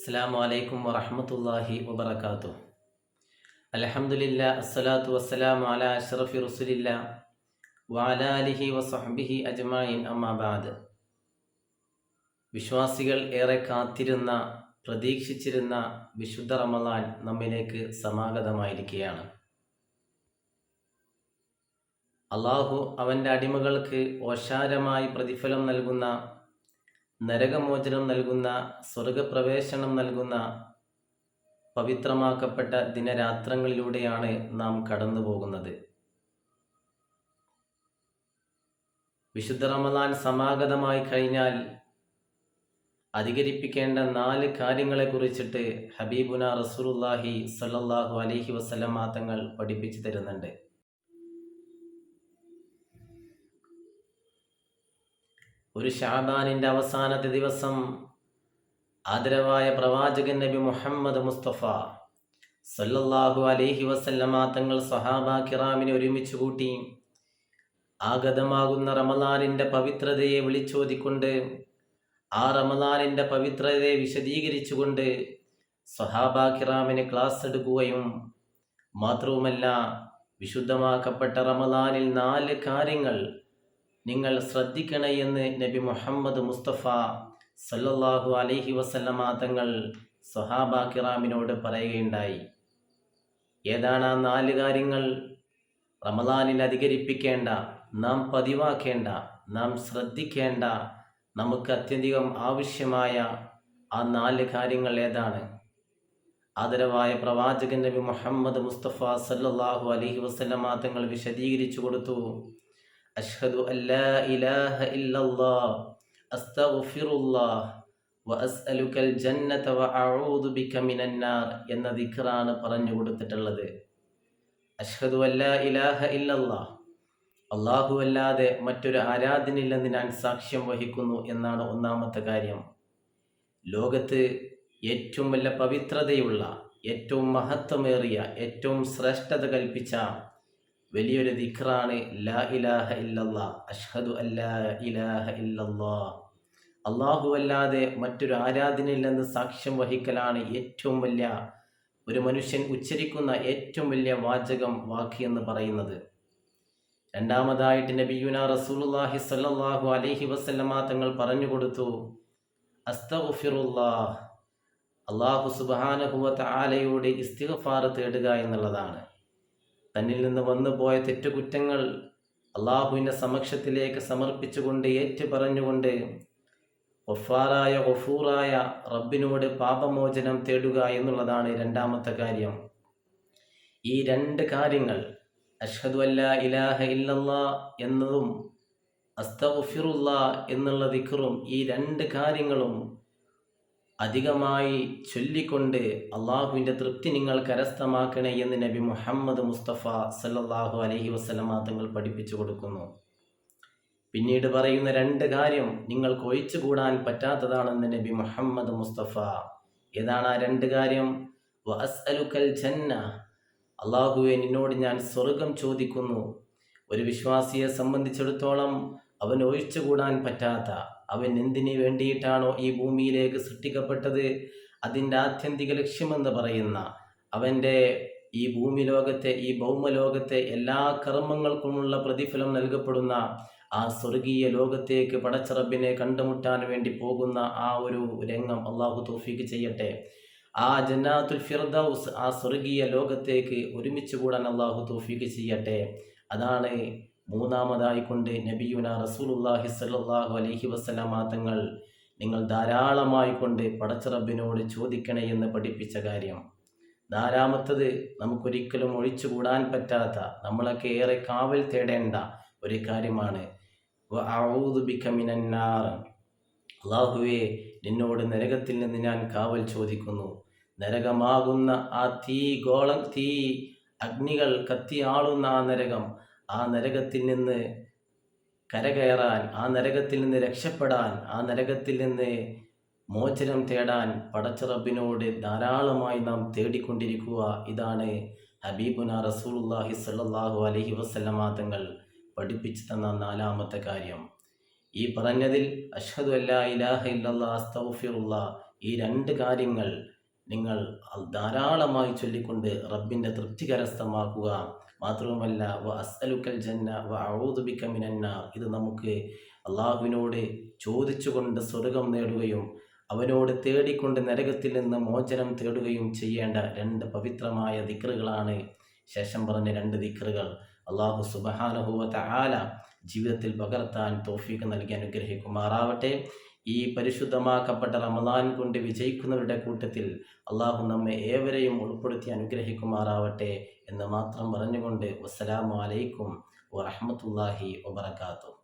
അസ്സാം വലൈക്കും വറഹമത്തല്ലാഹി വബർക്കാത്തു അലഹമുല്ല അസ്സലാത്തു വസ്സലാം അല അഷ്റഫി റസുലില്ല വാല അലിഹി വസഹബിഹി അജ്മായിൻ അമ്മാബാദ് വിശ്വാസികൾ ഏറെ കാത്തിരുന്ന പ്രതീക്ഷിച്ചിരുന്ന വിശുദ്ധ റമദാൻ നമ്മിലേക്ക് സമാഗതമായിരിക്കുകയാണ്. അള്ളാഹു അവന്റെ അടിമകൾക്ക് ഓശാരമായി പ്രതിഫലം നൽകുന്ന നരകമോചനം നൽകുന്ന സ്വർഗപ്രവേശനം നൽകുന്ന പവിത്രമാക്കപ്പെട്ട ദിനരാത്രങ്ങളിലൂടെയാണ് നാം കടന്നു പോകുന്നത് വിശുദ്ധ റമദാൻ സമാഗതമായി കഴിഞ്ഞാൽ അധികരിപ്പിക്കേണ്ട നാല് കാര്യങ്ങളെ കുറിച്ചിട്ട് ഹബീബുന റസൂലുല്ലാഹി സല്ലാഹു അലഹി വസല്ലം തങ്ങൾ പഠിപ്പിച്ചു തരുന്നുണ്ട്. ഒരു ഷാബാനിന്റെ അവസാനത്തെ ദിവസം ആദരവായ പ്രവാചകൻ നബി മുഹമ്മദ് മുസ്തഫ സല്ലല്ലാഹു അലൈഹി വസല്ലമ തങ്ങൾ സഹാബ കിറാമിനെ ഒരുമിച്ച് കൂട്ടി ആഗതമാകുന്ന റമലാനിന്റെ പവിത്രതയെ വിളിച്ചോതിക്കൊണ്ട് ആ റമലാനിന്റെ പവിത്രതയെ വിശദീകരിച്ചുകൊണ്ട് സഹാബ കിറാമിന് ക്ലാസ് എടുക്കുകയും മാത്രവുമല്ല വിശുദ്ധമാക്കപ്പെട്ട റമലാനിൽ നാല് കാര്യങ്ങൾ നിങ്ങൾ ശ്രദ്ധിക്കണേ എന്ന് നബി മുഹമ്മദ് മുസ്തഫ സല്ലല്ലാഹു അലൈഹി വസല്ലമ തങ്ങൾ സൊഹാബ കിറാമിനോട് പറയുകയുണ്ടായി. ഏതാണ് ആ നാല് കാര്യങ്ങൾ? റമദാനിൽ അധികരിപ്പിക്കേണ്ട നാം പതിവാക്കേണ്ട നാം ശ്രദ്ധിക്കേണ്ട നമുക്ക് അത്യധികം ആവശ്യമായ ആ നാല് കാര്യങ്ങൾ ഏതാണ്? ആദരവായ പ്രവാചകൻ നബി മുഹമ്മദ് മുസ്തഫ സല്ലാഹു അലഹി വസല്ലമ തങ്ങൾ വിശദീകരിച്ചു കൊടുത്തു. അഷ്ഹദു അല്ലാ ഇലാഹ ഇല്ലല്ലാഹ് അസ്തഗ്ഫിറുല്ലാഹ് വഅസ്അലുക്കൽ ജന്നത വഅഊദു ബിക മിനന്നാർ എന്ന ദിക്റാണ് പറഞ്ഞു കൊടുത്തിട്ടുള്ളത്. അഷ്ഹദു അല്ലാ ഇലാഹ ഇല്ലല്ലാഹ് അള്ളാഹു അല്ലാതെ മറ്റൊരു ആരാധനയില്ലെന്ന് ഞാൻ സാക്ഷ്യം വഹിക്കുന്നു എന്നാണ് ഒന്നാമത്തെ കാര്യം. ലോകത്ത് ഏറ്റവും വലിയ പവിത്രതയുള്ള ഏറ്റവും മഹത്വമേറിയ ഏറ്റവും ശ്രേഷ്ഠത കൽപ്പിച്ച വലിയൊരു ദിക്റാണ് ലാ ഇലാഹ ഇല്ലല്ലാ അഷ്ഹദു അല്ലാ ഇലാഹ ഇല്ലല്ലാ. അള്ളാഹു അല്ലാതെ മറ്റൊരു ആരാധനയില്ലെന്ന് സാക്ഷ്യം വഹിക്കലാണ് ഏറ്റവും വലിയ ഒരു മനുഷ്യൻ ഉച്ചരിക്കുന്ന ഏറ്റവും വലിയ വാചകം വാക്ക് എന്ന് പറയുന്നത്. രണ്ടാമതായിട്ട് നബിയുന റസൂലുല്ലാഹി സല്ലാഹു അലൈഹി വസല്ലമ തങ്ങൾ പറഞ്ഞു കൊടുത്തു അസ്തഗ്ഫിറുല്ലാഹ് അള്ളാഹു സുബ്ഹാനഹുവ ആലയോട് ഇസ്തിഗ്ഫാർ തേടുക എന്നുള്ളതാണ്. തന്നിൽ നിന്ന് വന്നു പോയ തെറ്റുകുറ്റങ്ങൾ അള്ളാഹുവിന്റെ സമക്ഷത്തിലേക്ക് സമർപ്പിച്ചുകൊണ്ട് ഏറ്റു പറഞ്ഞുകൊണ്ട് ഒഫാറായ ഒഫൂറായ റബ്ബിനോട് പാപമോചനം തേടുക എന്നുള്ളതാണ് രണ്ടാമത്തെ കാര്യം. ഈ രണ്ട് കാര്യങ്ങൾ അഷ്ഹദു അല്ല ഇലാഹ ഇല്ലല്ലാ എന്നതും അസ്തഫിറുല്ല എന്നുള്ള ദിഖറും ഈ രണ്ട് കാര്യങ്ങളും അധികമായി ചൊല്ലിക്കൊണ്ട് അള്ളാഹുവിന്റെ തൃപ്തി നിങ്ങൾ കരസ്ഥമാക്കണേ എന്ന് നബി മുഹമ്മദ് മുസ്തഫ സല്ലാഹു അലഹി വസ്ലമ തങ്ങൾ പഠിപ്പിച്ചു കൊടുക്കുന്നു. പിന്നീട് പറയുന്ന രണ്ട് കാര്യം നിങ്ങൾക്ക് ഒഴിച്ചുകൂടാൻ പറ്റാത്തതാണെന്ന് നബി മുഹമ്മദ് മുസ്തഫ. ഏതാണ് ആ രണ്ട് കാര്യം? ജന്ന. അള്ളാഹുവെ നിന്നോട് ഞാൻ സ്വർഗം ചോദിക്കുന്നു. ഒരു വിശ്വാസിയെ സംബന്ധിച്ചിടത്തോളം അവൻ ഒഴിച്ചു കൂടാൻ പറ്റാത്ത അവൻ എന്തിനു വേണ്ടിയിട്ടാണോ ഈ ഭൂമിയിലേക്ക് സൃഷ്ടിക്കപ്പെട്ടത്? അതിന്റെ ആത്യന്തിക ലക്ഷ്യമെന്ന് പറയുന്ന അവന്റെ ഈ ഭൂമി ലോകത്തെ ഈ ഭൗമലോകത്തെ എല്ലാ കർമ്മങ്ങൾക്കുമുള്ള പ്രതിഫലം നൽകപ്പെടുന്ന ആ സ്വർഗീയ ലോകത്തേക്ക് പടച്ചറബിനെ കണ്ടുമുട്ടാൻ വേണ്ടി പോകുന്ന ആ ഒരു രംഗം അള്ളാഹു തോഫീക്ക് ചെയ്യട്ടെ. ആ ജന്നാത്തുൽ ഫിർദൌസ് ആ സ്വർഗീയ ലോകത്തേക്ക് ഒരുമിച്ച് കൂടാൻ അള്ളാഹു തോഫീക്ക് ചെയ്യട്ടെ. അതാണ് മൂന്നാമതായി കൊണ്ട് നബിയുന റസൂലുല്ലാഹി സല്ലല്ലാഹു അലൈഹി വസല്ലമ തങ്ങൾ നിങ്ങൾ ധാരാളമായി കൊണ്ട് പടച്ചറബിനോട് ചോദിക്കണേ എന്ന് പഠിപ്പിച്ച കാര്യം. നാലാമത്തത് നമുക്കൊരിക്കലും ഒഴിച്ചുകൂടാൻ പറ്റാത്ത നമ്മളൊക്കെ ഏറെ കാവൽ തേടേണ്ട ഒരു കാര്യമാണ്. അള്ളാഹുവെ നിന്നോട് നരകത്തിൽ നിന്ന് ഞാൻ കാവൽ ചോദിക്കുന്നു. നരകമാകുന്ന ആ തീ ഗോളം തീ അഗ്നികൾ കത്തിയാളുന്ന ആ നരകം ആ നരകത്തിൽ നിന്ന് കരകയറാൻ ആ നരകത്തിൽ നിന്ന് രക്ഷപ്പെടാൻ ആ നരകത്തിൽ നിന്ന് മോചനം തേടാൻ പടച്ചറബിനോട് ധാരാളമായി നാം തേടിക്കൊണ്ടിരിക്കുക. ഇതാണ് ഹബീബുന റസൂലുല്ലാഹി സല്ലാഹു അലൈഹി വസല്ലമ തങ്ങൾ പഠിപ്പിച്ചു തന്ന നാലാമത്തെ കാര്യം. ഈ പറഞ്ഞതിൽ അഷ്ഹദു അല്ലാ ഇലാഹ ഇല്ലാസ്തൗഫിറുള്ള ഈ രണ്ട് കാര്യങ്ങൾ നിങ്ങൾ ധാരാളമായി ചൊല്ലിക്കൊണ്ട് റബ്ബിന്റെ തൃപ്തി കരസ്ഥമാക്കുക മാത്രവുമല്ല വ അസ്അലുക്കൽ ജന്ന വ ഔദുബിക്ക മിനന്നാർ ഇത് നമുക്ക് അള്ളാഹുവിനോട് ചോദിച്ചുകൊണ്ട് സ്വർഗം നേടുകയും അവനോട് തേടിക്കൊണ്ട് നരകത്തിൽ നിന്ന് മോചനം തേടുകയും ചെയ്യേണ്ട രണ്ട് പവിത്രമായ ദിക്റുകളാണ് ശേഷം പറഞ്ഞ രണ്ട് ദിക്റുകൾ. അള്ളാഹു സുബഹാനഹുവത്ത ആല ജീവിതത്തിൽ പകർത്താൻ തോഫീക്ക് നൽകി അനുഗ്രഹിക്കുമാറാവട്ടെ. ഈ പരിശുദ്ധമാക്കപ്പെട്ട റമദാൻ കൊണ്ട് വിജയിക്കുന്നവരുടെ കൂട്ടത്തിൽ അള്ളാഹു നമ്മെ ഏവരെയും ഉൾപ്പെടുത്തി അനുഗ്രഹിക്കുമാറാവട്ടെ എന്ന് മാത്രം പറഞ്ഞുകൊണ്ട് വസ്സലാമലൈക്കും വറഹമത്തല്ലാഹി വബർക്കാത്തു